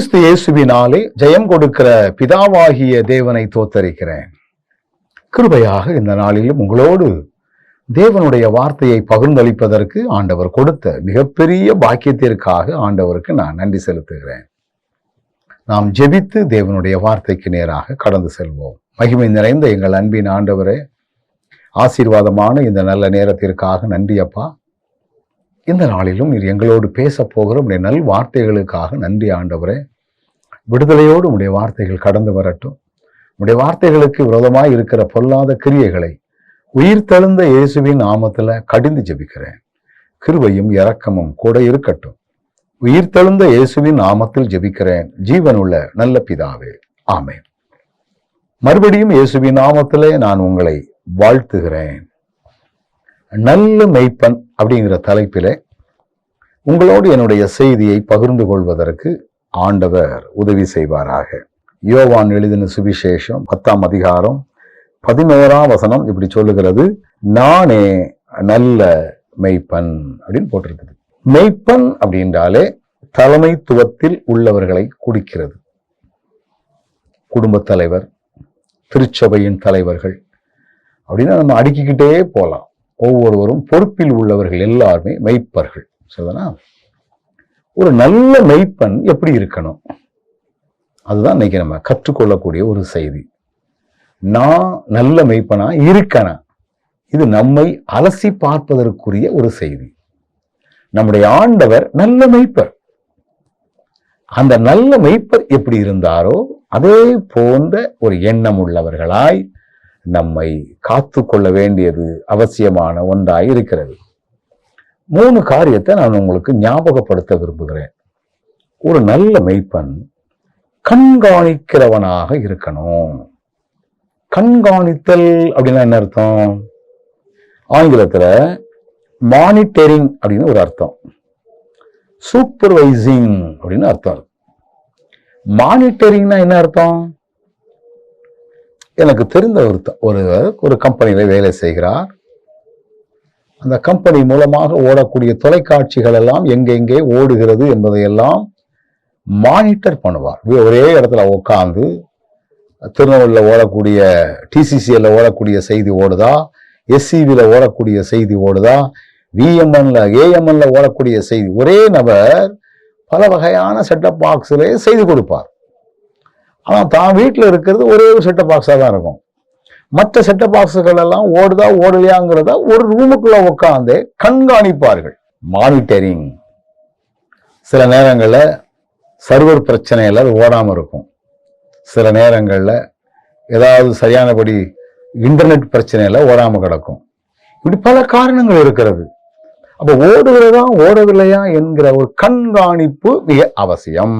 கிறிஸ்து இயேசுவினாலே ஜெயம் கொடுக்கிற பிதாவாகிய தேவனை தோத்தரிக்கிறேன். கிருபையாக இந்த நாளிலும் உங்களோடு தேவனுடைய வார்த்தையை பகிர்ந்தளிப்பதற்கு ஆண்டவர் கொடுத்த மிகப்பெரிய பாக்கியத்திற்காக ஆண்டவருக்கு நான் நன்றி செலுத்துகிறேன். நாம் ஜெபித்து தேவனுடைய வார்த்தைக்கு நேராக கடந்து செல்வோம். மகிமை நிறைந்த எங்கள் அன்பின் ஆண்டவரே ஆசீர்வாதமான இந்த நல்ல நேரத்திற்காக நன்றி அப்பா. இந்த நாளிலும் நீர் எங்களோடு பேச போகிற உடைய நல் வார்த்தைகளுக்காக நன்றி ஆண்டவரே. விடுதலையோடு உடைய வார்த்தைகள் கடந்து வரட்டும். உடைய வார்த்தைகளுக்கு விரோதமாக இருக்கிற பொல்லாத கிரியைகளை உயிர் தெழுந்த இயேசுவின் நாமத்தில் கடிந்து ஜெபிக்கிறேன். கிருபையும் இரக்கமும் கூட இருக்கட்டும். உயிர் தெழுந்த இயேசுவின் நாமத்தில் ஜெபிக்கிறேன். ஜீவனுள்ள நல்ல பிதாவே. ஆமென். மறுபடியும் இயேசுவின் நாமத்திலே நான் உங்களை வாழ்த்துகிறேன். நல்ல மெய்ப்பன் அப்படிங்கிற தலைப்பிலே உங்களோடு என்னுடைய செய்தியை பகிர்ந்து கொள்வதற்கு ஆண்டவர் உதவி செய்வாராக. யோவான் எழுதின சுவிசேஷம் பத்தாம் அதிகாரம் பதினோராம் வசனம் இப்படி சொல்லுகிறது நானே நல்ல மெய்ப்பன் அப்படின்னு போட்டிருக்குது. மெய்ப்பன் அப்படின்றாலே தலைமைத்துவத்தில் உள்ளவர்களை குடிக்கிறது குடும்பத் தலைவர் திருச்சபையின் தலைவர்கள் அப்படின்னா நம்ம அடுக்கிக்கிட்டே போகலாம் ஒவ்வொருவரும் பொறுப்பில் உள்ளவர்கள் எல்லாருமே மெய்ப்பர்கள். சரிதானா? ஒரு நல்ல மெய்ப்பெண் எப்படி இருக்கணும்? அதுதான் இன்னைக்கு நம்ம கற்றுக்கொள்ளக்கூடிய ஒரு செய்தி. நான் நல்ல மெய்ப்பனா? இருக்கனா? இது நம்மை அலசி பார்ப்பதற்குரிய ஒரு செய்தி. நம்முடைய ஆண்டவர் நல்ல மெய்ப்பர். அந்த நல்ல மெய்ப்பர் எப்படி இருந்தாரோ அதே போன்ற ஒரு எண்ணம் உள்ளவர்களாய் நம்மை காத்து கொள்ள வேண்டியது அவசியமான ஒன்றாய் இருக்கிறது. மூணு காரியத்தை நான் உங்களுக்கு ஞாபகப்படுத்த விரும்புகிறேன். ஒரு நல்ல மெய்ப்பன் கண்காணிக்கிறவனாக இருக்கணும். கண்காணித்தல் அப்படின்னா என்ன அர்த்தம்? ஆங்கிலத்தில் மானிட்டரிங் அப்படின்னு ஒரு அர்த்தம். சூப்பர்வைசிங் அப்படின்னு அர்த்தம் மானிட்டரிங்னா என்ன அர்த்தம்? எனக்கு தெரிந்த ஒரு ஒரு கம்பெனியில் வேலை செய்கிறார். அந்த கம்பெனி மூலமாக ஓடக்கூடிய தொலைக்காட்சிகள் எல்லாம் எங்கெங்கே ஓடுகிறது என்பதையெல்லாம் மானிட்டர் பண்ணுவார். ஒரே இடத்துல உட்காந்து திருநெல்வேலியில் ஓடக்கூடிய டிசிசியில் ஓடக்கூடிய செய்தி ஓடுதா? எஸ்சிபியில் ஓடக்கூடிய செய்தி ஓடுதா? விஎம்என்ல ஏஎம்என்ல ஓடக்கூடிய செய்தி. ஒரே நபர் பல வகையான செட்டப் பாக்ஸில் செய்து கொடுப்பார். ஆனால் தான் வீட்டில் இருக்கிறது ஒரே ஒரு செட்டப் பாக்ஸாக தான் இருக்கும். மற்ற செட்டப் பாக்ஸுகள் எல்லாம் ஓடுதா ஓடலையாங்கிறத ஒரு ரூமுக்குள்ள உட்காந்து கண்காணிப்பார்கள். மானிட்டரிங் சில நேரங்களில் சர்வர் பிரச்சனையில் அது ஓடாமல் இருக்கும். சில நேரங்களில் ஏதாவது சரியானபடி இன்டர்நெட் பிரச்சனையில் ஓடாமல் கிடக்கும். இப்படி பல காரணங்கள் இருக்கிறது. அப்போ ஓடுகிறதா ஓடவில்லையா என்கிற ஒரு கண்காணிப்பு மிக அவசியம்.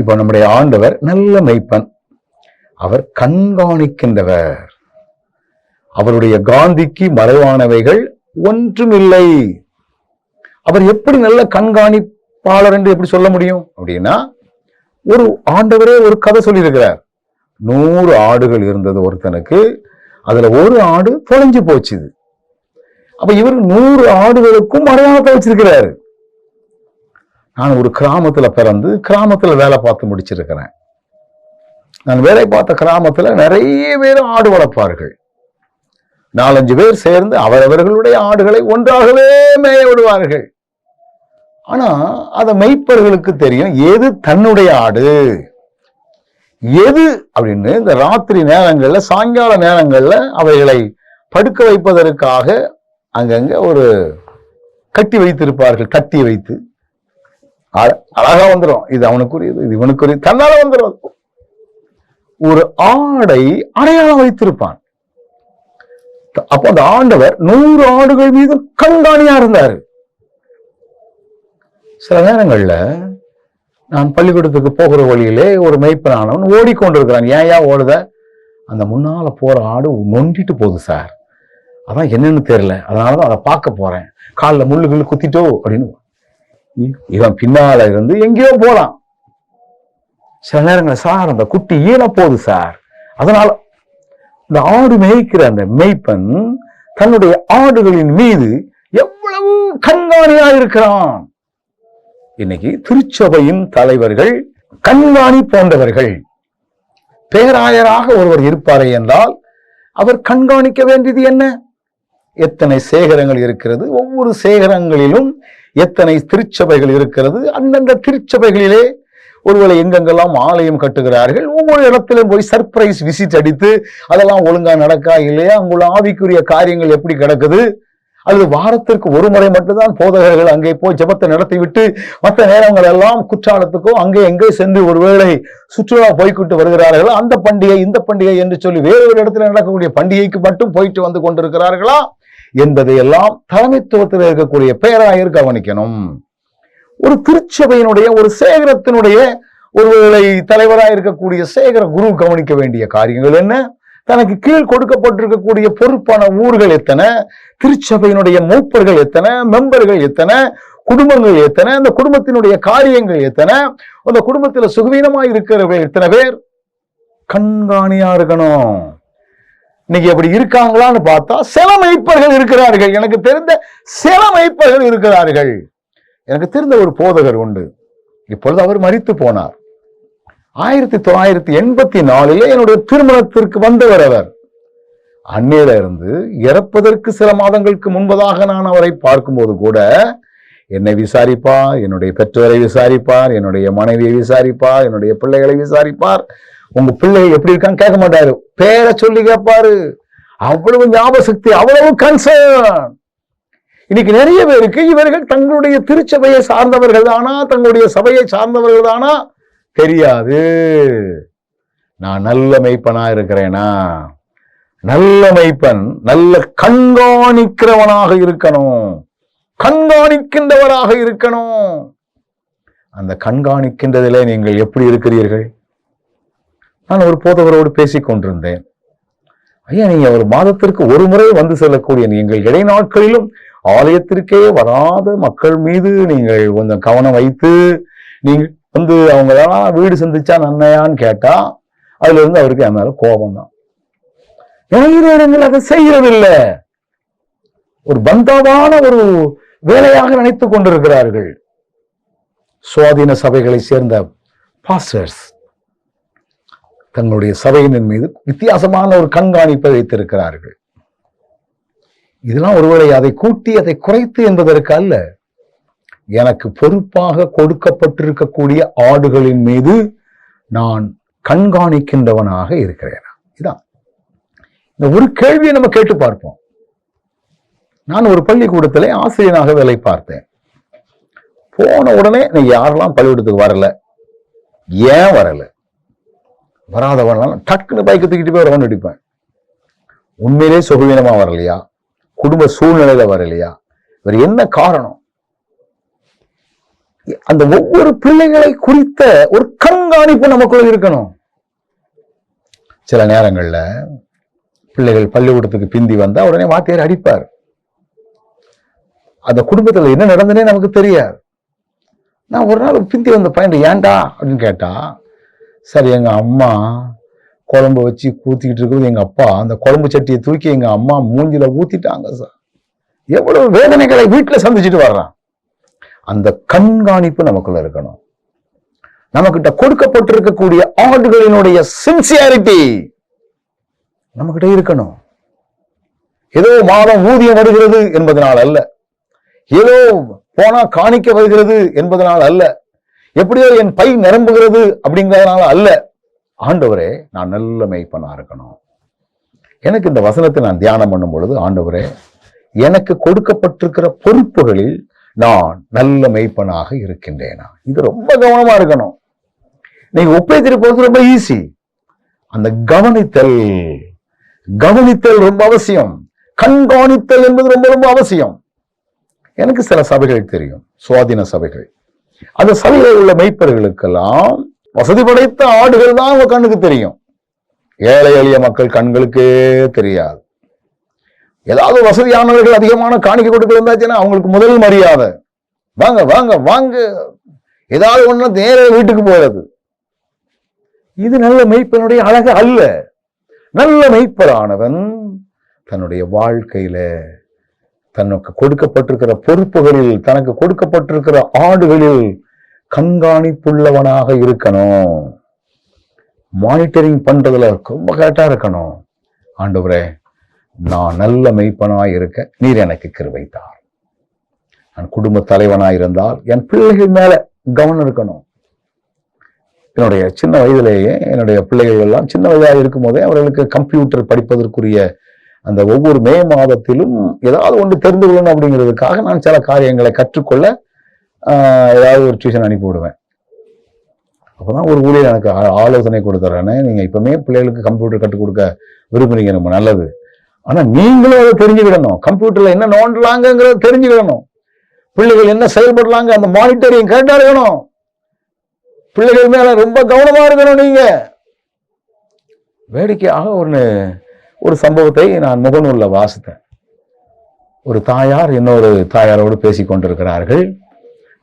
இப்போ நம்முடைய ஆண்டவர் நல்ல மெய்ப்பன். அவர் கண்காணிக்கின்றவர். அவருடைய காந்திக்கு மறைவானவைகள் ஒன்றுமில்லை. அவர் எப்படி நல்ல கண்காணிப்பாளர் என்று எப்படி சொல்ல முடியும்? அப்படின்னா ஒரு ஆண்டவரே ஒரு கதை சொல்லியிருக்கிறார். நூறு ஆடுகள் இருந்தது ஒருத்தனுக்கு அதுல ஒரு ஆடு தொலைஞ்சு போச்சுது. அப்ப இவர் நூறு ஆடுகளுக்கும் அடையாளத்தை வச்சிருக்கிறாரு நான் ஒரு கிராமத்துல பிறந்து கிராமத்துல வேலை பார்த்து முடிச்சிருக்கிறேன். நான் வேலை பார்த்த கிராமத்துல நிறைய பேர் ஆடு வளர்ப்பார்கள். நாலஞ்சு பேர் சேர்ந்து அவரவர்களுடைய ஆடுகளை ஒன்றாகவே மேய விடுவார்கள். ஆனா அதை மெய்ப்பர்களுக்கு தெரியும். எது தன்னுடைய ஆடு? எது அப்படின்னு இந்த ராத்திரி நேரங்கள்ல சாயங்கால நேரங்கள்ல அவைகளை படுக்க வைப்பதற்காக அங்கங்க ஒரு கட்டி வைத்திருப்பார்கள். கட்டி வைத்து. அழகா வந்துடும் இது அவனுக்குரியது இது இவனுக்குரியது. தன்னால வந்துடும் ஒரு ஆடை அடையாளம் வைத்திருப்பான். அப்போ அந்த ஆண்டவர் நூறு ஆடுகள் மீது கண்காணியா இருந்தாரு. சில நேரங்கள்ல நான் பள்ளிக்கூடத்துக்கு போகிற வழியிலே ஒரு மெய்ப்பனானவன் ஓடிக்கொண்டிருக்கிறான். ஏன் ஏன் ஓடுத? அந்த முன்னால போற ஆடு நொண்டிட்டு போகுது சார். அதான் என்னன்னு தெரியல. அதனாலதான் அதை பார்க்க போறேன். காலில் முள்ளுகள் குத்திட்டோ அப்படின்னு. இவன் பின்னால இருந்து எங்கேயோ போகலாம் சில நேரங்கள் சார் அந்த குட்டி ஈன போகுது சார். அதனால இந்த ஆடு மேய்க்கிற அந்த மேய்ப்பன் தன்னுடைய ஆடுகளின் மீது எவ்வளவு கண்காணியா இருக்கிறான். இன்னைக்கு திருச்சபையின் தலைவர்கள் கண்காணி போன்றவர்கள். பேராயராக ஒருவர் இருப்பாரே என்றால் அவர் கண்காணிக்க வேண்டியது என்ன? எத்தனை சேகரங்கள் இருக்கிறது? ஒவ்வொரு சேகரங்களிலும் எத்தனை திருச்சபைகள் இருக்கிறது? அந்தந்த திருச்சபைகளிலே ஒருவேளை எங்கெங்கெல்லாம் ஆலயம் கட்டுகிறார்கள் ஒவ்வொரு இடத்திலும் போய் சர்ப்ரைஸ் விசிட் அடித்து அதெல்லாம் ஒழுங்கா நடக்கா இல்லையா? அங்குள்ள ஆவிக்குரிய காரியங்கள் எப்படி கிடக்குது? அல்லது வாரத்திற்கு ஒரு முறை மட்டும்தான் போதகர்கள் அங்கே போய் ஜெபத்தை நடத்தி விட்டு மற்ற நேரங்கள் எல்லாம் குற்றாலத்துக்கோ அங்கே எங்கே சென்று ஒருவேளை சுற்றுலா போய்கிட்டு வருகிறார்கள் அந்த பண்டிகை இந்த பண்டிகை என்று சொல்லி வேறு ஒரு இடத்துல நடக்கக்கூடிய பண்டிகைக்கு மட்டும் போயிட்டு வந்து கொண்டிருக்கிறார்களா? என்பதையெல்லாம் தலைமைத்துவத்தில் இருக்கக்கூடிய பெயராயர் கவனிக்கணும். ஒரு திருச்சபையினுடைய ஒரு சேகரத்தினுடைய ஒருவேளை தலைவராக இருக்கக்கூடிய சேகர குரு கவனிக்க வேண்டிய காரியங்கள் என்ன? தனக்கு கீழ் கொடுக்கப்பட்டிருக்கக்கூடிய பொறுப்பான ஊர்கள் எத்தனை? திருச்சபையினுடைய மூப்பர்கள் எத்தனை? மெம்பர்கள் எத்தனை? குடும்பங்கள் எத்தனை? அந்த குடும்பத்தினுடைய காரியங்கள் எத்தனை? அந்த குடும்பத்துல சுகவீனமாக இருக்கிறவர்கள் எத்தனை பேர்? கண்காணியா இருக்கணும். இன்னைக்கு அப்படி இருக்காங்களான்னு பார்த்தா சில மெய்ப்பர்கள் இருக்கிறார்கள். எனக்கு தெரிந்த சில மெய்ப்பர்கள் இருக்கிறார்கள். எனக்கு தெரிந்த ஒரு போதகர் உண்டு. இப்பொழுது அவர் மறித்து போனார். ஆயிரத்தி தொள்ளாயிரத்தி எண்பத்தி நாலிலே என்னுடைய திருமணத்திற்கு வந்தவர் அவர். அந்நில இருந்து இறப்பதற்கு சில மாதங்களுக்கு முன்பதாக நான் அவரை பார்க்கும்போது கூட என்னை விசாரிப்பார் என்னுடைய பெற்றோரை விசாரிப்பார் என்னுடைய மனைவியை விசாரிப்பார் என்னுடைய பிள்ளைகளை விசாரிப்பார். உங்க பிள்ளைகள் எப்படி இருக்கான்னு கேட்க மாட்டாரு. பேரை சொல்லி கேட்பாரு. அவ்வளவு ஞாபக சக்தி அவ்வளவு கன்சர்ன் இன்னைக்கு நிறைய பேருக்கு இவர்கள் தங்களுடைய திருச்சபையை சார்ந்தவர்கள் தானா தங்களுடைய சபையை சார்ந்தவர்கள் தானா? தெரியாது. நான் நல்ல மெய்ப்பனா இருக்கிறேனா? நல்ல மெய்ப்பன் நல்ல கண்காணிக்கிறவனாக இருக்கணும். கண்காணிக்கின்றவராக இருக்கணும். அந்த கண்காணிக்கின்றதிலே நீங்கள் எப்படி இருக்கிறீர்கள்? நான் ஒரு போதவரோடு பேசிக் கொண்டிருந்தேன். ஐயா நீங்க ஒரு மாதத்திற்கு ஒரு முறை வந்து செல்லக்கூடிய நீங்கள் இடைநாட்களிலும் ஆலயத்திற்கே வராத மக்கள் மீது நீங்கள் கொஞ்சம் கவனம் வைத்து நீங்கள் வந்து அவங்களெல்லாம் வீடு சந்திச்சா நன்மையான்னு கேட்டா அதுல இருந்து அவருக்கு என் மேல கோபம் தான் நிறைய அதை செய்யறதில்லை. ஒரு பந்தாவான ஒரு வேலையாக நினைத்துக் கொண்டிருக்கிறார்கள். சுவாதீன சபைகளை சேர்ந்த பாஸ்டர்ஸ் தங்களுடைய சபையினர் மீது வித்தியாசமான ஒரு கண்காணிப்பை வைத்திருக்கிறார்கள். இதெல்லாம் ஒருவேளை அதை கூட்டி அதை குறைத்து என்பதற்கு அல்ல. எனக்கு பொறுப்பாக கொடுக்கப்பட்டிருக்கக்கூடிய ஆடுகளின் மீது நான் கண்காணிக்கின்றவனாக இருக்கிறேன்? இதான். இந்த ஒரு கேள்வியை நம்ம கேட்டு பார்ப்போம். நான் ஒரு பள்ளிக்கூடத்திலே ஆசிரியனாக வேலை பார்த்தேன். போன உடனே நீ யாரெல்லாம் பள்ளிக்கூடத்துக்கு வரல? ஏன் வரல? வராதவனாலும் டக்குன்னு பைக்கை தூக்கிட்டு போய் ரவுண்ட் அடிப்பேன். உண்மையிலே சுகவீனமாக வரலையா? குடும்ப சூழ்நிலையில வரலையா? இவர் என்ன காரணம்? அந்த ஒவ்வொரு பிள்ளைகளை குறித்த ஒரு கண்காணிப்பு நமக்குள்ள இருக்கணும். சில நேரங்கள்ல பிள்ளைகள் பள்ளிக்கூடத்துக்கு பிந்தி வந்தா உடனே வாத்தியார் அடிப்பார். அந்த குடும்பத்துல என்ன நடந்ததுனே நமக்கு தெரியாது. நான் ஒரு நாள் பிந்தி வந்த பையன் ஏன்டா அப்படின்னு கேட்டா சார் எங்க அம்மா குழம்பு வச்சு ஊத்திக்கிட்டு இருக்கிறது எங்கள் அப்பா. அந்த குழம்பு சட்டியை தூக்கி எங்கள் அம்மா மூஞ்சில ஊற்றிட்டாங்க சார் எவ்வளவு வேதனைகளை வீட்டில் சந்திச்சுட்டு வர்றான். அந்த கண்காணிப்பு நமக்குள்ள இருக்கணும். நமக்கிட்ட கொடுக்கப்பட்டிருக்கக்கூடிய ஆண்டுகளினுடைய சின்சியாரிட்டி நம்மகிட்ட இருக்கணும். ஏதோ மாதம் ஊதியம் வருகிறது என்பதனால் அல்ல. ஏதோ போனா காணிக்க வருகிறது என்பதனால் அல்ல. எப்படியோ என் பை நிரம்புகிறது அப்படிங்கிறதுனால அல்ல. ஆண்டவரே நான் நல்ல மெய்ப்பனாக இருக்கணும் எனக்கு இந்த வசனத்தை நான் தியானம் பண்ணும் பொழுது ஆண்டவரே எனக்கு கொடுக்கப்பட்டிருக்கிற பொறுப்புகளில் நான் நல்ல மெய்ப்பனாக இருக்கின்றேனா? இது ரொம்ப கவனமா இருக்கணும். நீங்க ஒப்பை திருப்பது ரொம்ப ஈஸி அந்த கவனித்தல். கவனித்தல் ரொம்ப அவசியம். கண்காணித்தல் என்பது ரொம்ப ரொம்ப அவசியம். எனக்கு சில சபைகள் தெரியும். சுவாதீன சபைகள். அந்த சபையில் உள்ள மெய்ப்பர்களுக்கெல்லாம் வசதி படைத்த ஆடுகள் தான் உங்க கண்ணுக்கு தெரியும். ஏழை எளிய மக்கள் கண்களுக்கே தெரியாது. ஏதாவது வசதியானவர்கள் அதிகமான காணிக்க கொடுக்க இருந்தாச்சுன்னா அவங்களுக்கு முதல் மரியாதை. வாங்க வாங்க வாங்க. ஏதாவது ஒண்ணு நேர வீட்டுக்கு போறது. இது நல்ல மெய்ப்பனுடைய அழகு அல்ல. நல்ல மெய்ப்பரானவன் தன்னுடைய வாழ்க்கையில தனக்கு கொடுக்கப்பட்டிருக்கிற பொறுப்புகளில் தனக்கு கொடுக்கப்பட்டிருக்கிற ஆடுகளில் கண்காணிப்புள்ளவனாக இருக்கணும். மானிட்டரிங் பண்றதுல ரொம்ப கரெக்டா இருக்கணும். ஆண்டவரே நான் நல்ல மெய்ப்பனாய் இருக்க நீர் எனக்கு கிருவைத்தார் நான் குடும்ப தலைவனாய் இருந்தால் என் பிள்ளைகள் மேல கவனம் இருக்கணும். என்னுடைய சின்ன வயதிலேயே என்னுடைய பிள்ளைகள் எல்லாம் சின்ன வயதாக இருக்கும் போதே அவர்களுக்கு கம்ப்யூட்டர் படிப்பதற்குரிய அந்த ஒவ்வொரு மே மாதத்திலும் ஏதாவது ஒன்று தெரிந்து கொள்ளணும் அப்படிங்கிறதுக்காக நான் சில காரியங்களை கற்றுக்கொள்ள ஏதாவது ஒரு டியூஷன் அனுப்பி விடுவேன். அப்பதான் ஒரு ஊழியர் எனக்கு ஆ- ஆலோசனை கொடுத்துறேன்னு நீங்கள் இப்பவுமே பிள்ளைகளுக்கு கம்ப்யூட்டர் கற்றுக் கொடுக்க விரும்புறீங்க ரொம்ப நல்லது. ஆனால் நீங்களும் அதை தெரிஞ்சுக்கிடணும். கம்ப்யூட்டரில் என்ன நோண்டலாங்கிறத தெரிஞ்சுக்கிடணும். பிள்ளைகள் என்ன செயல்படலாங்க அந்த மானிட்டரிங் கரெக்டாக இருக்கணும். பிள்ளைகள் மேலே ரொம்ப கவனமாக இருக்கணும் நீங்கள் வேடிக்கையாக ஒன்று ஒரு சம்பவத்தை நான் முகநூலில் வாசித்தேன். ஒரு தாயார் இன்னொரு தாயாரோடு பேசி கொண்டிருக்கிறார்கள்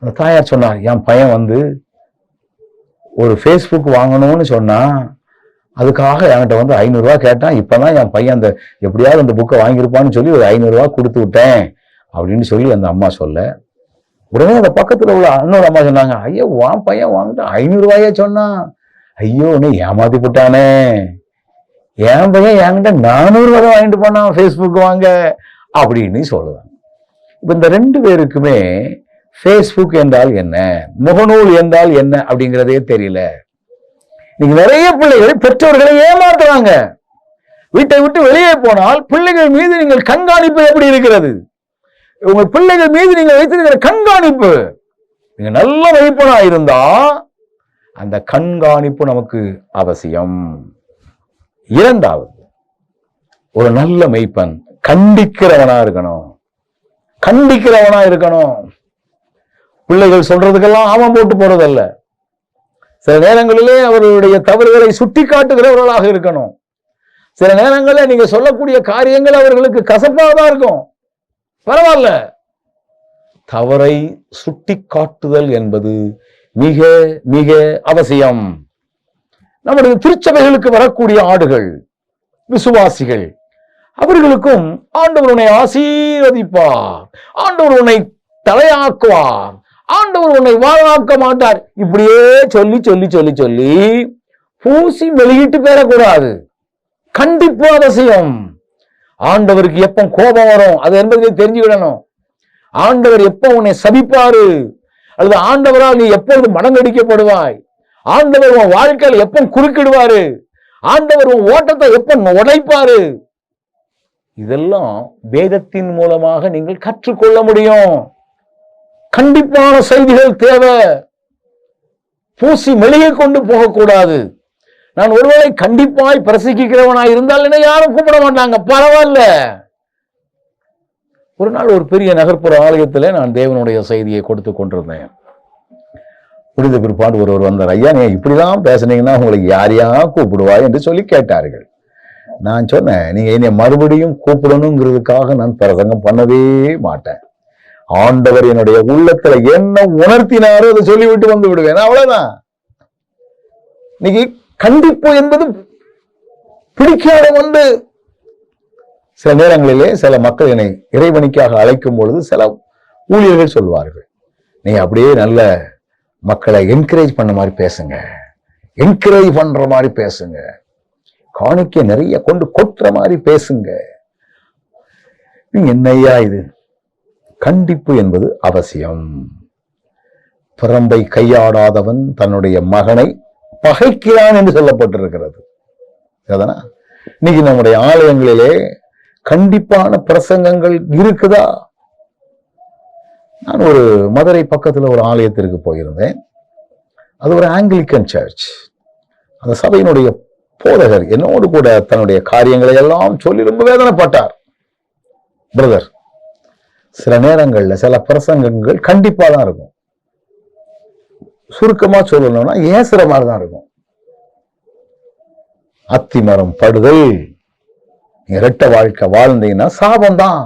அந்த தாயார் சொன்னார் என் பையன் வந்து ஒரு ஃபேஸ்புக் வாங்கணும்னு சொன்னான் அதுக்காக என்கிட்ட வந்து ஐநூறுரூவா கேட்டான். இப்போ தான் என் பையன் அந்த எப்படியாவது அந்த புக்கை வாங்கியிருப்பான்னு சொல்லி ஒரு ஐநூறுரூவா கொடுத்து விட்டேன். அப்படின்னு சொல்லி அந்த அம்மா சொல்ல. உடனே அந்த பக்கத்தில் உள்ள இன்னொரு அம்மா சொன்னாங்க ஐயோ வான் பையன் வாங்கிட்டான் ஐநூறுரூவாயே சொன்னான் ஐயோ நீ ஏமாத்தி போட்டானே என் பையன் என்கிட்ட நானூறுரூவா வாங்கிட்டு போனான் ஃபேஸ்புக் வாங்க. அப்படின்னு சொல்லுவாங்க இப்போ இந்த ரெண்டு பேருக்குமே ஃபேஸ்புக் என்றால் என்ன? முகநூல் என்றால் என்ன அப்படிங்கிறதே தெரியல. நீங்க நிறைய பிள்ளைகள் பெற்றோர்களை ஏமாத்துறாங்க. வீட்டை விட்டு வெளியே போனால் பிள்ளைகள் மீது நீங்கள் கண்காணிப்பு எப்படி இருக்கிறது? உங்கள் பிள்ளைகள் மீது நீங்கள் வைத்திருக்கிற கண்காணிப்பு. நீங்க நல்ல வைப்பனா இருந்தா அந்த கண்காணிப்பு நமக்கு அவசியம். இரண்டாவது ஒரு நல்ல மெய்ப்பன் கண்டிக்கிறவனா இருக்கணும். கண்டிக்கிறவனா இருக்கணும். பிள்ளைகள் சொல்றதுக்கெல்லாம் ஆமாம் போட்டு போறதல்ல. சில நேரங்களிலே அவர்களுடைய தவறுகளை சுட்டி காட்டுகிறவர்களாக இருக்கணும். சில நேரங்களில் நீங்க சொல்லக்கூடிய காரியங்கள் அவர்களுக்கு கசப்பாக தான் இருக்கும். பரவாயில்ல. தவறை சுட்டி காட்டுதல் என்பது மிக மிக அவசியம். நம்முடைய திருச்சபைகளுக்கு வரக்கூடிய ஆடுகள் விசுவாசிகள் அவர்களுக்கும் ஆண்டவர் உன்னை ஆசீர்வதிப்பார். ஆண்டவர் உன்னை தலையாக்குவார். ஆண்டவர் உன்னை வாழாக்க மாட்டார். இப்படியே சொல்லி சொல்லி சொல்லி சொல்லி பூசி வெளியிட்டு பெறக்கூடாது கண்டிப்பு அவசியம் ஆண்டவருக்கு எப்போ கோபம் வரும்? அது என்பதை தெரிஞ்சுக்கிடணும். ஆண்டவர் எப்போ உன்னை சபிப்பாரு? அல்லது ஆண்டவரால் நீ எப்பொழுது மடங்கடிக்கப்படுவாய்? ஆண்டவர் உன் வாழ்க்கையில் எப்போ குறுக்கிடுவாரு? ஆண்டவர் உன் ஓட்டத்தை எப்போ உடைப்பாரு? இதெல்லாம் வேதத்தின் மூலமாக நீங்கள் கற்றுக்கொள்ள முடியும். கண்டிப்பான செய்திகள் தேவை. பூசி மெழுகை கொண்டு போகக்கூடாது. நான் ஒருவேளை கண்டிப்பாய் பிரசங்கிக்கிறவனாய் இருந்தால் என்ன யாரும் கூப்பிட மாட்டாங்க. பரவாயில்ல. ஒரு நாள் ஒரு பெரிய நகர்ப்புற ஆலயத்தில் நான் தேவனுடைய செய்தியை கொடுத்து கொண்டிருந்தேன். முடிந்த பிற்பாடு ஒருவர் வந்தார். ஐயா நீங்க இப்படிதான் பேசுனீங்கன்னா உங்களுக்கு யார் யார் கூப்பிடுவா? என்று சொல்லி கேட்டார்கள். நான் சொன்னேன் நீங்க என்னை மறுபடியும் கூப்பிடணுங்கிறதுக்காக நான் பிரசங்கம் பண்ணவே மாட்டேன். ஆண்டவர் என்னுடைய உள்ளத்துல என்ன உணர்த்தினாரோ அதை சொல்லிவிட்டு வந்து விடுவேன். அவ்வளவுதான். இன்னைக்கு கண்டிப்பு என்பது பிடிக்காத வந்து சில நேரங்களிலே சில மக்கள் என்னை இறைவனிக்காக அழைக்கும் பொழுது சில ஊழியர்கள் சொல்வார்கள் நீ அப்படியே நல்ல மக்களை என்கரேஜ் பண்ண மாதிரி பேசுங்க. என்கரேஜ் பண்ற மாதிரி பேசுங்க. காணிக்க நிறைய கொண்டு கொட்டுற மாதிரி பேசுங்க. நீ என்னையா இது? கண்டிப்பு என்பது அவசியம். பிறம்பை கையாடாதவன் தன்னுடைய மகனை பகைக்கிறான் என்று சொல்லப்பட்டிருக்கிறது. எதனா இன்னைக்கு நம்முடைய ஆலயங்களிலே கண்டிப்பான பிரசங்கங்கள் இருக்குதா? நான் ஒரு மதுரை பக்கத்தில் ஒரு ஆலயத்திற்கு போயிருந்தேன். அது ஒரு ஆங்கிலிக்கன் சர்ச். அந்த சபையினுடைய போதகர் என்னோடு கூட தன்னுடைய காரியங்களை எல்லாம் சொல்லி ரொம்ப வேதனைப்பட்டார். பிரதர் சில நேரங்களில் சில பிரசங்கங்கள் கண்டிப்பாக தான் இருக்கும். சுருக்கமாக சொல்லணும்னா ஏசுற மாதிரி தான் இருக்கும்? அத்திமரம் படுதல். இரட்ட வாழ்க்கை வாழ்ந்தீங்கன்னா சாபம் தான்.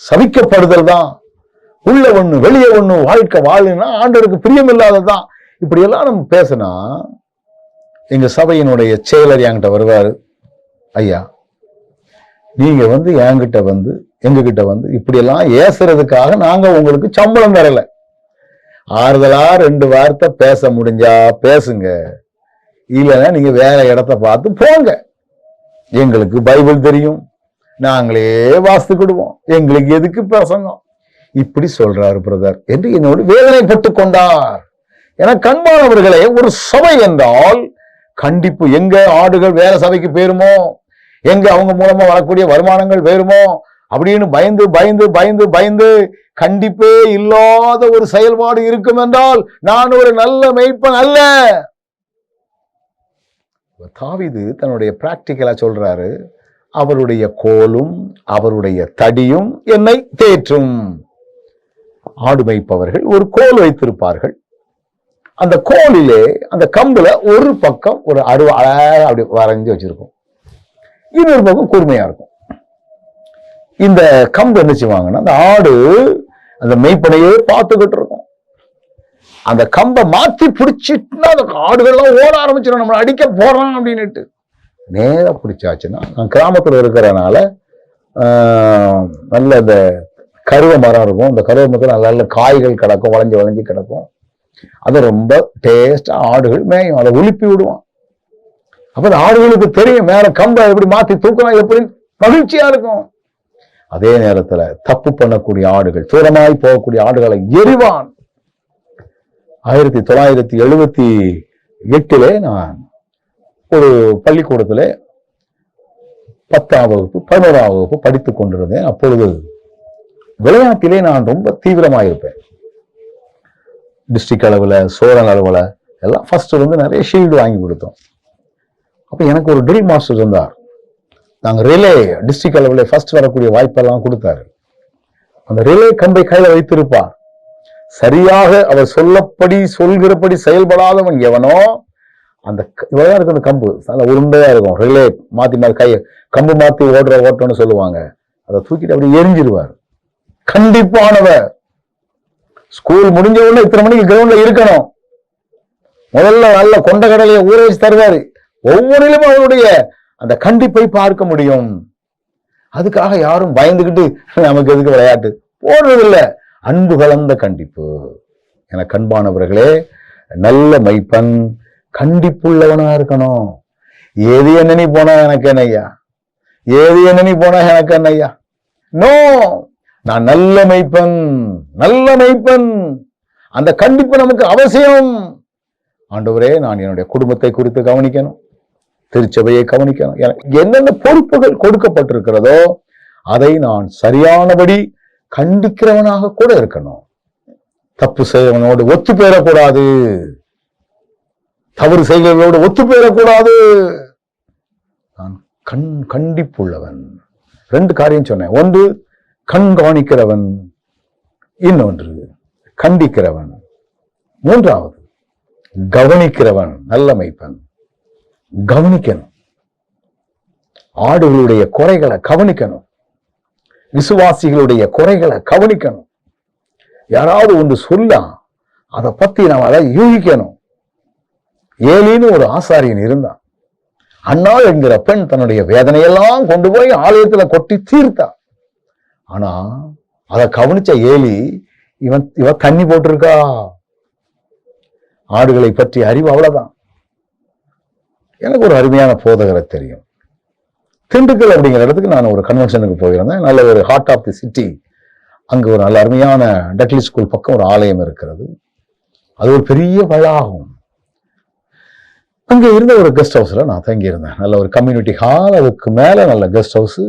சவிக்கப்படுதல் தான். உள்ள ஒண்ணு வெளியே ஒண்ணு வாழ்க்கை வாழுனா ஆண்டவருக்கு பிரியம் இல்லாததான் இப்படியெல்லாம் நம்ம பேசினா எங்க சபையினுடைய செயலர் என்கிட்ட வருவாரு. ஐயா நீங்க வந்து என்கிட்ட வந்து எங்ககிட்ட வந்து இப்படியெல்லாம் ஏசுறதுக்காக நாங்க உங்களுக்கு சம்பளம் தரல. ஆறுதலா ரெண்டு வார்த்தை பேச முடிஞ்சா பேசுங்க. இல்லைன்னா நீங்க வேற இடத்த பார்த்து போங்க. எங்களுக்கு பைபிள் தெரியும். நாங்களே வாசித்துக்கிடுவோம். எங்களுக்கு எதுக்கு பிரசங்கம்? இப்படி சொல்றாரு பிரதர். என்று என்னோடு வேதனைப்பட்டு கொண்டார். என கண்மாணவர்களே ஒரு சபை என்றால் கண்டிப்பு எங்க ஆடுகள் வேற சபைக்கு போயிருமோ? எங்க அவங்க மூலமா வரக்கூடிய வருமானங்கள் போயிருமோ? அப்படின்னு பயந்து பயந்து பயந்து பயந்து கண்டிப்பே இல்லாத ஒரு செயல்பாடு இருக்கும் என்றால் நான் ஒரு நல்ல மெய்ப்பன் அல்ல. தாவிது தன்னுடைய பிராக்டிக்கலா சொல்றாரு அவருடைய கோலும் அவருடைய தடியும் என்னை தேற்றும். ஆடு மேய்ப்பவர்கள் ஒரு கோல் வைத்திருப்பார்கள். அந்த கோலிலே அந்த கம்புல ஒரு பக்கம் ஒரு அருவ அழகாக அப்படி வரைஞ்சி வச்சிருக்கும். இன்னொரு பக்கம் கூர்மையா இருக்கும். இந்த கம்பு என்ன செய்வாங்கன்னா அந்த ஆடு அந்த மெய்ப்பனையே பார்த்துக்கிட்டு இருக்கும். அந்த கம்பை மாத்தி பிடிச்சிட்டுனா அந்த ஆடுகள்லாம் ஓட ஆரம்பிச்சிடும். நம்மளை அடிக்க போறான் அப்படின்னுட்டு. நேராக பிடிச்சாச்சுன்னா நான் கிராமத்தில் இருக்கிறனால நல்ல இந்த கருவ மரம் இருக்கும். இந்த கருவ மரத்தில் நல்ல நல்ல காய்கள் கிடக்கும் வளைஞ்சு வளைஞ்சு கிடக்கும். அது ரொம்ப டேஸ்டாக ஆடுகள் மேயும். அதை உலுப்பி விடுவான். அப்போ அந்த ஆடுகளுக்கு தெரியும் மேலே கம்பை எப்படி மாற்றி தூக்கலாம் எப்படி? மகிழ்ச்சியாக இருக்கும். அதே நேரத்துல தப்பு பண்ணக்கூடிய ஆடுகள் தூரமாய் போகக்கூடிய ஆடுகளை எரிவான். ஆயிரத்தி தொள்ளாயிரத்தி எழுபத்தி எட்டிலே நான் ஒரு பள்ளிக்கூடத்துல பத்தாம் வகுப்பு பதினோராம் வகுப்பு படித்துக் கொண்டிருந்தேன். அப்பொழுது விளையாட்டிலே நான் ரொம்ப தீவிரமாயிருப்பேன். டிஸ்ட்ரிக்ட் அளவில் சோழன் அளவில் எல்லாம் ஃபர்ஸ்ட் வந்து நிறைய ஷீல்டு வாங்கி கொடுத்தோம். அப்போ எனக்கு ஒரு ட்ரில் மாஸ்டர் இருந்தார். நாங்கள் ரிலே டிஸ்ட்ரிக்ட் அளவுல ஃபர்ஸ்ட் வரக்கூடிய வாய்ப்பெல்லாம் கொடுத்தாரு. அந்த ரிலே கம்பை கையில் வைத்திருப்பார். சரியாக அவர் சொல்லப்படி சொல்கிறபடி செயல்படாதவன் எவனோ அந்த க- இவ்வளவுதான் இருக்கு அந்த கம்பு. நல்ல உருண்டையாக இருக்கும். ரிலே மாற்றி மாத்தி கை கம்பு மாற்றி ஓடுற ஓட்டம்னு சொல்லுவாங்க. அதை தூக்கிட்டு அப்படியே எரிஞ்சிருவார். கண்டிப்பானவர். ஸ்கூல் முடிஞ்ச உடனே இத்தனை மணிக்கு கிரவுண்ட்ல இருக்கணும். முதல்ல நல்ல கொண்ட கடலையை ஊற வச்சு தருவாரு. ஒவ்வொன்றிலும் அவருடைய அந்த கண்டிப்பை பார்க்க முடியும். அதுக்காக யாரும் பயந்துக்கிட்டு நமக்கு எதுக்கு விளையாட்டு? போடுறதில்ல. அன்பு கலந்த கண்டிப்பு. என கண்பானவர்களே நல்ல மைப்பன் கண்டிப்புள்ளவனா இருக்கணும். ஏது என்ன நீ போனா எனக்கு என்னையா ஏது என்ன நீ போனா எனக்கு என்னையா நோ! நான் நல்ல மைப்பன் நல்ல மைப்பன். அந்த கண்டிப்பு நமக்கு அவசியம். ஆண்டவரே நான் என்னுடைய குடும்பத்தை குறித்து கவனிக்கணும். திருச்சபையை கவனிக்கணும். என்னென்ன பொறுப்புகள் கொடுக்கப்பட்டிருக்கிறதோ அதை நான் சரியானபடி கண்டிக்கிறவனாக கூட இருக்கணும். தப்பு செய்வனோடு ஒத்து பெறக்கூடாது தவறு செய்கிறவர்களோடு ஒத்து போயிடக்கூடாது நான் கண் கண்டிப்புள்ளவன். ரெண்டு காரியம் சொன்னேன். ஒன்று கண்காணிக்கிறவன். இன்னொன்று கண்டிக்கிறவன். மூன்றாவது கவனிக்கிறவன். நல்ல மைப்பன் கவனிக்கணும். ஆடுகளுடைய குறைகளை கவனிக்கணும். விசுவாசிகளுடைய குறைகளை கவனிக்கணும். யாராவது ஒன்று சொல்ல அதை பத்தி நாம் அதை யூகிக்கணும். ஏலின்னு ஒரு ஆசாரியன் இருந்தான். அண்ணா என்கிற பெண் தன்னுடைய வேதனையெல்லாம் கொண்டு போய் ஆலயத்துல கொட்டி தீர்த்தா. ஆனா அதை கவனிச்ச ஏலி இவன் இவ தண்ணி போட்டிருக்கா. ஆடுகளை பற்றி அறிவு அவ்வளவுதான். எனக்கு ஒரு அருமையான போதகரை தெரியும். திண்டுக்கல் அப்படிங்கிற இடத்துக்கு நான் ஒரு கன்வென்ஷனுக்கு போயிருந்தேன். நல்ல ஒரு ஹார்ட் ஆஃப் தி சிட்டி அங்கே ஒரு நல்ல அருமையான டட்லி ஸ்கூல் பக்கம் ஒரு ஆலயம் இருக்கிறது. அது ஒரு பெரிய வளாகம். அங்கே இருந்த ஒரு கெஸ்ட் ஹவுஸில் நான் தங்கியிருந்தேன். நல்ல ஒரு கம்யூனிட்டி ஹால் அதுக்கு மேலே நல்ல கெஸ்ட் ஹவுஸு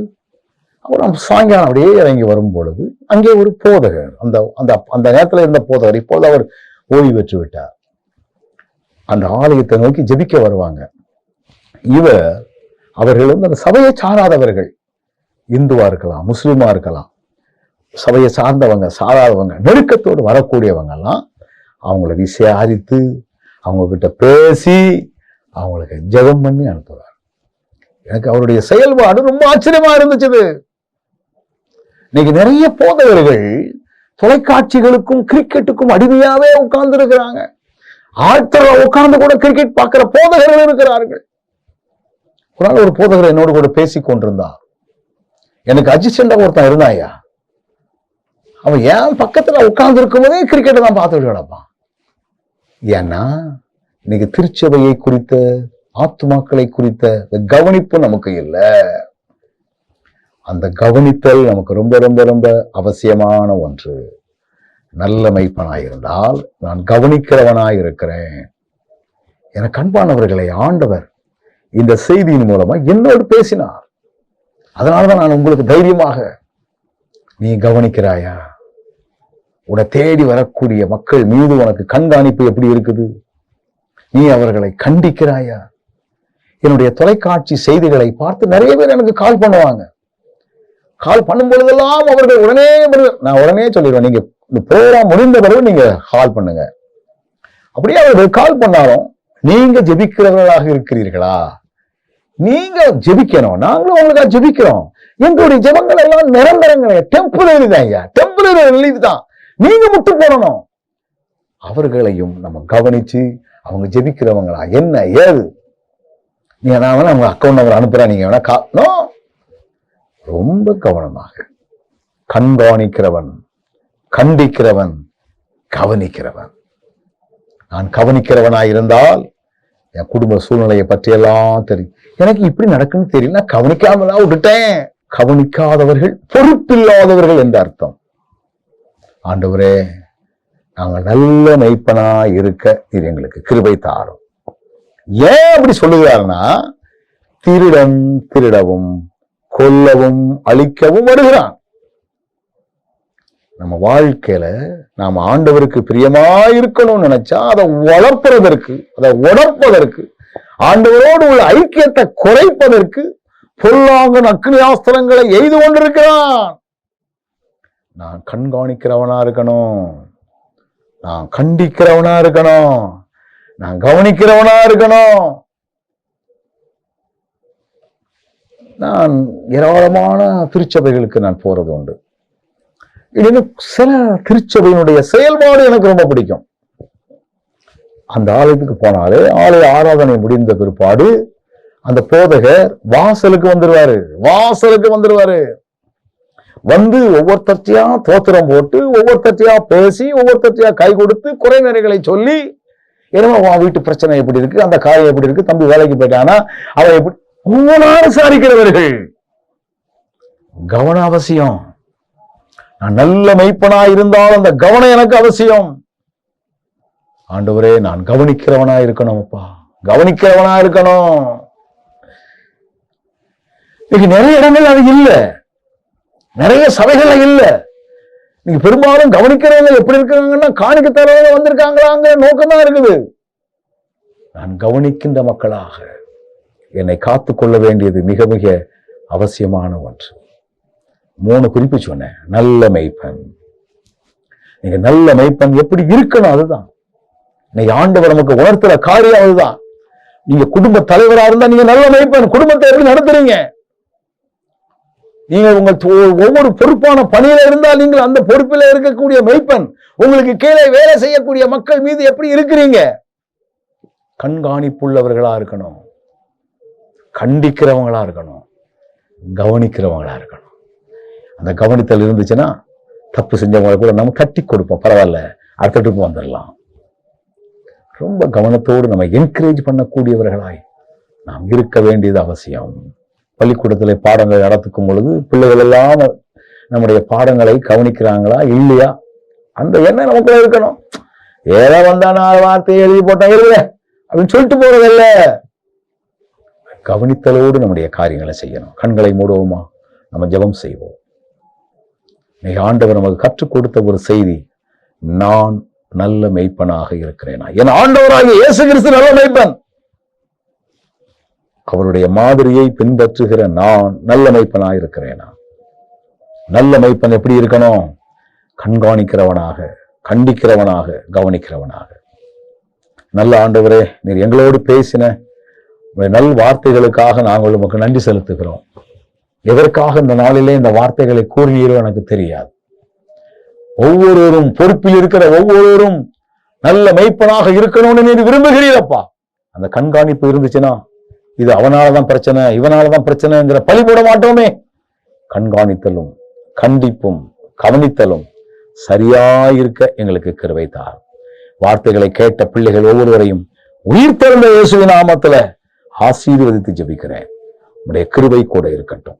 அப்புறம் சாயங்காலம் அப்படியே இறங்கி வரும் பொழுது அங்கே ஒரு போதகர் அந்த அந்த அந்த நேரத்தில் இருந்த போதகர் இப்போது அவர் ஓய்வு பெற்று விட்டார். அந்த ஆலயத்தை நோக்கி ஜெபிக்க வருவாங்க. இவர் அவர்கள் வந்து அந்த சபையை சாராதவர்கள். இந்துவா இருக்கலாம் முஸ்லீமா இருக்கலாம். சபையை சார்ந்தவங்க சாராதவங்க நெருக்கத்தோடு வரக்கூடியவங்க எல்லாம் அவங்கள விசாரித்து அவங்க கிட்ட பேசி அவங்களுக்கு ஜெபம் பண்ணி அனுப்புவார். எனக்கு அவருடைய செயல்பாடு ரொம்ப ஆச்சரியமா இருந்துச்சு இன்னைக்கு நிறைய போதவர்கள் தொலைக்காட்சிகளுக்கும் கிரிக்கெட்டுக்கும் அடிமையாவே உட்கார்ந்து இருக்கிறாங்க ஆழ்த்தர உட்கார்ந்து கூட கிரிக்கெட் பார்க்கிற போதகர்கள் இருக்கிறார்கள். ஒரு நாள் ஒரு போதகர் என்னோடு கூட பேசிக் கொண்டிருந்தார். எனக்கு அசிஸ்டண்டா ஒருத்தன் இருந்தாயா? அவன் ஏன் பக்கத்துல உட்கார்ந்து இருக்கும்போதே கிரிக்கெட்டை தான் பார்த்துட்டு கிடப்பான். ஏன்னா இன்னைக்கு திருச்சபையை குறித்த ஆத்துமாக்களை குறித்த கவனிப்பு நமக்கு இல்லை. அந்த கவனித்தல் நமக்கு ரொம்ப ரொம்ப ரொம்ப அவசியமான ஒன்று. நல்ல மெய்ப்பனாயிருந்தால் நான் கவனிக்கிறவனாய் இருக்கிறேன். என கண்பானவர்களை ஆண்டவர் இந்த செய்தியின் மூலமா என்னோடு பேசினார். அதனாலதான் நான் உங்களுக்கு தைரியமாக நீ கவனிக்கிறாயா? உன்னை தேடி வரக்கூடிய மக்கள் மீது உனக்கு கண்காணிப்பு எப்படி இருக்குது? நீ அவர்களை கண்டிக்கிறாயா? என்னுடைய தொலைக்காட்சி செய்திகளை பார்த்து நிறைய பேர் எனக்கு கால் பண்ணுவாங்க. கால் பண்ணும் பொழுதெல்லாம் அவர்கள் உடனே நான் உடனே சொல்லிடுவேன் நீங்க இந்த ப்ரோக்ராம் முடிந்த பிறகு நீங்க கால் பண்ணுங்க. அப்படியே அவர்கள் கால் பண்ணாலும் நீங்க ஜெபிக்கிறவர்களாக இருக்கிறீர்களா? நீங்க ஜெபிக்கணும். நாங்களும் உங்களுக்காக ஜெபிக்கிறோம். எங்களுடைய ஜெபங்கள் எல்லாம் நிரந்தரங்கள். டெம்பரரி தான் ஐயா. டெம்பரரி ரிலீஃப் தான். நீங்க முட்டு போடணும். அவர்களையும் நம்ம கவனிச்சு அவங்க ஜெபிக்கிறவங்களா? என்ன ஏது? நீங்க நான் வேணா அவங்க அக்கௌண்ட் நம்பர் அனுப்புறேன் நீங்க வேணா காட்டணும் ரொம்ப கவனமாக. கண்காணிக்கிறவன் கண்டிக்கிறவன் கவனிக்கிறவன். நான் கவனிக்கிறவனாயிருந்தால் இருந்தால் என் குடும்ப சூழ்நிலையை பற்றியெல்லாம் தெரியும். எனக்கு இப்படி நடக்குன்னு தெரியல. நான் கவனிக்காமலாம் விட்டுட்டேன். கவனிக்காதவர்கள் பொறுப்பில்லாதவர்கள் என்ற அர்த்தம். ஆண்டவரே நாங்கள் நல்ல மெய்ப்பனா இருக்க இது எங்களுக்கு கிருபை தாரும். ஏன் அப்படி சொல்லுகிறாருன்னா திருடன் திருடவும் கொல்லவும் அழிக்கவும் வருகிறான். நம்ம வாழ்க்கையில நாம் ஆண்டவருக்கு பிரியமா இருக்கணும்னு நினைச்சா அதை வளர்ப்பதற்கு அதை உணர்ப்பதற்கு ஆண்டவரோடு உள்ள ஐக்கியத்தை குறைப்பதற்கு பொல்லாங்க அக்னியாஸ்திரங்களை எய்து கொண்டிருக்கிறான். நான் கண்காணிக்கிறவனா இருக்கணும். நான் கண்டிக்கிறவனா இருக்கணும். நான் கவனிக்கிறவனா இருக்கணும். நான் ஏராளமான திருச்சபைகளுக்கு நான் போறது உண்டு. இதுல சில திருச்சபையினுடைய செயல்பாடு எனக்கு ரொம்ப பிடிக்கும். அந்த ஆலயத்துக்கு போனாலே ஆலய ஆராதனை முடிந்த பிற்பாடு அந்த போதகர் வாசலுக்கு வந்துருவாரு வாசலுக்கு வந்துடுவாரு வந்து ஒவ்வொருத்தர்ச்சியா தோத்திரம் போட்டு ஒவ்வொருத்தர்ச்சியா பேசி ஒவ்வொருத்தர்ச்சியா கை கொடுத்து குறை நிறைகளை சொல்லி என்னமோ உன் வீட்டு பிரச்சனை எப்படி இருக்கு அந்த காரியம் எப்படி இருக்கு தம்பி வேலைக்கு போயிட்டானா அவன் எப்படி ஒவ்வொன்றா விசாரிக்கிறவர்கள். கவன அவசியம் நான் நல்ல மெய்ப்பனா இருந்தால் அந்த கவனம் எனக்கு அவசியம். ஆண்டவரே நான் கவனிக்கிறவனா இருக்கணும் அப்பா கவனிக்கிறவனா இருக்கணும் இன்னைக்கு நிறைய இடங்கள் அது இல்ல. நிறைய சபைகள்ல இல்ல. நீங்க பெரும்பாலும் கவனிக்கிறவங்க எப்படி இருக்காங்கன்னா காணிக்க தரவங்க வந்திருக்காங்களாங்கிற நோக்கம் தான் இருக்குது. நான் கவனிக்கின்ற மக்களாக என்னை காத்துக்கொள்ள வேண்டியது மிக மிக அவசியமான ஒன்று. மூணு குறிப்பு சொன்னேன். நல்ல மெய்ப்பன் நீங்க நல்ல மெய்ப்பன் எப்படி இருக்கணும் அதுதான். இன்னைக்கு ஆண்டவர் நமக்கு உணர்த்துற காரியம் அதுதான். நீங்க குடும்ப தலைவரா இருந்தா நீங்க நல்ல மெய்ப்பன் குடும்பத்தை எப்படி நடத்துறீங்க? நீங்க உங்கள் ஒவ்வொரு பொறுப்பான பணியில இருந்தால் நீங்கள் அந்த பொறுப்பில் இருக்கக்கூடிய மெய்ப்பன் உங்களுக்கு கீழே வேலை செய்யக்கூடிய மக்கள் மீது எப்படி இருக்கிறீங்க? கண்காணிப்புள்ளவர்களா இருக்கணும். கண்டிக்கிறவங்களா இருக்கணும். கவனிக்கிறவங்களா இருக்கணும். அந்த கவனித்தல் இருந்துச்சுன்னா தப்பு செஞ்சவங்களை கூட நம்ம தட்டி கொடுப்போம். பரவாயில்ல. அடுத்த ட்ரிப் வந்துடலாம் ரொம்ப கவனத்தோடு நம்ம என்கரேஜ் பண்ணக்கூடியவர்களாய் நாம் இருக்க வேண்டியது அவசியம். பள்ளிக்கூடத்தில் பாடங்கள் நடத்துக்கும் பொழுது பிள்ளைகள் எல்லாம் நம்முடைய பாடங்களை கவனிக்கிறாங்களா இல்லையா? அந்த எண்ணம் நமக்குள்ள இருக்கணும். ஏதோ வந்தா நாலு வார்த்தையை எழுதி போட்டா எழுதுல அப்படின்னு சொல்லிட்டு போறதில்ல. கவனித்தலோடு நம்முடைய காரியங்களை செய்யணும். கண்களை மூடுவோமா? நம்ம ஜபம் செய்வோம். ஆண்டவர் நமக்கு கற்றுக் கொடுத்த ஒரு செய்தி நான் நல்ல மெய்ப்பனாக இருக்கிறேனா? என் ஆண்டவராக இயேசு கிறிஸ்து நல்ல மெய்ப்பன். அவருடைய மாதிரியை பின்பற்றுகிற நான் நல்ல மெய்ப்பனாக இருக்கிறேனா? நல்ல மெய்ப்பன் எப்படி இருக்கணும்? கண்காணிக்கிறவனாக கண்டிக்கிறவனாக கவனிக்கிறவனாக. நல்ல ஆண்டவரே நீர் எங்களோடு பேசின நல் வார்த்தைகளுக்காக நாங்கள் உமக்கு நன்றி செலுத்துகிறோம். எதற்காக இந்த நாளிலே இந்த வார்த்தைகளை கூறினீரோ எனக்கு தெரியாது. ஒவ்வொருவரும் பொறுப்பில் இருக்கிற ஒவ்வொருவரும் நல்ல மெய்ப்பனாக இருக்கணும்னு நீ விரும்புகிறீரப்பா. அந்த கண்காணிப்பு இருந்துச்சுன்னா இது அவனாலதான் பிரச்சனை இவனாலதான் பிரச்சனைங்கிற பழி போட மாட்டோமே. கண்காணித்தலும் கண்டிப்பும் கவனித்தலும் சரியாயிருக்க எங்களுக்கு கிருபை தார் வார்த்தைகளை கேட்ட பிள்ளைகள் ஒவ்வொருவரையும் உயிர் திறந்த இயேசுவின் நாமத்துல ஆசீர்வதித்து ஜெபிக்கிறேன். உடைய கிருவை கூட இருக்கட்டும்.